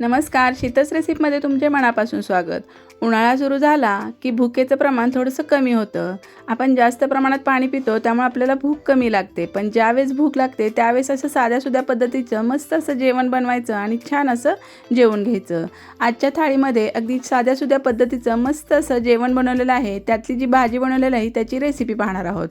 नमस्कार शीतस रेसिपीमध्ये तुमचे मनापासून स्वागत. उन्हाळा सुरू झाला की भुकेचं प्रमाण थोडंसं कमी होतं. आपण जास्त प्रमाणात पाणी पितो त्यामुळे आपल्याला भूक कमी लागते. पण ज्यावेळेस भूक लागते त्यावेळेस असं साध्यासुद्या पद्धतीचं मस्त असं जेवण बनवायचं आणि छान असं जेवण घ्यायचं. आजच्या थाळीमध्ये अगदी साध्यासुद्या पद्धतीचं मस्त असं जेवण बनवलेलं आहे. त्यातली जी भाजी बनवलेली आहे त्याची रेसिपी पाहणार आहोत.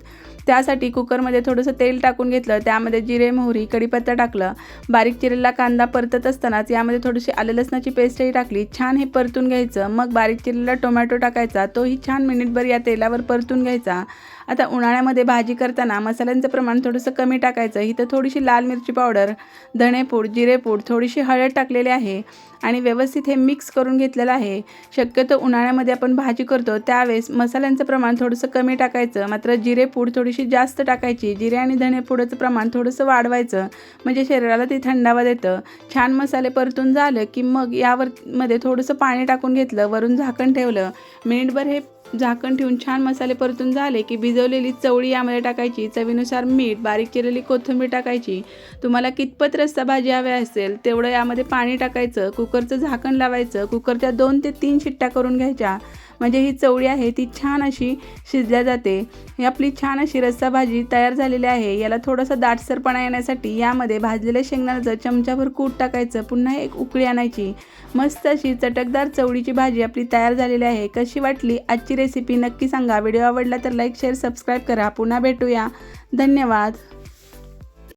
त्यासाठी कुकरमध्ये थोडंसं तेल टाकून घेतलं. त्यामध्ये जिरे मोहरी कढीपत्ता टाकलं. बारीक चिरेला कांदा परतत असतानाच यामध्ये थोडीशी आलं लसणाची पेस्टही टाकली. छान हे परतून घ्यायचं. मग बारीक चिरलेला टोमॅटो टाकायचा. तोही छान मिनिटभर या तेलावर परतून घ्यायचा. आता उन्हाळ्यामध्ये भाजी करताना मसाल्यांचं प्रमाण थोडंसं कमी टाकायचं. इथं थोडीशी लाल मिरची पावडर धणेपूड जिरेपूड थोडीशी हळद टाकलेली आहे आणि व्यवस्थित हे मिक्स करून घेतलेलं आहे. शक्यतो उन्हाळ्यामध्ये आपण भाजी करतो त्यावेळेस मसाल्यांचं प्रमाण थोडंसं कमी टाकायचं. मात्र जिरेपूड थोडीशी जास्त टाकायची जिरे आणि धणेपुडाचं प्रमाण थोडंसं वाढवायचं. म्हणजे शरीराला ते थंडावा देतं. छान मसाले परतून झालं की मग यावर मध्ये थोडंसं पाणी टाकून घेतलं वरून झाकण ठेवलं. मिनिटभर हे झाकण ठेवून छान मसाले परतून झाले की भिजवलेली चवळी यामध्ये टाकायची. चवीनुसार मीठ बारीक चिरलेली कोथिंबीर टाकायची. तुम्हाला कितपत रस्सा भाजी हवी असेल तेवढं यामध्ये पाणी टाकायचं. कुकरचं झाकण लावायचं. कुकरच्या दोन ते तीन शिट्ट्या करून घ्यायच्या. म्हणजे ही चवळी आहे ती छान अशी शिजल्या जाते. ही आपली छान अशी रस्सा भाजी तयार झालेली आहे. याला थोडासा दाटसरपणा येण्यासाठी यामध्ये भाजलेल्या शेंगदाण्याचं चमचाभर कूट टाकायचं. पुन्हा एक उकळी आणायची. मस्त अशी चटकदार चवळीची भाजी आपली तयार झालेली आहे. कशी वाटली? आजची रेसिपी नक्की सांगा. व्हिडिओ आवडला तर लाईक शेअर सबस्क्राईब करा. पुन्हा भेटूया. धन्यवाद.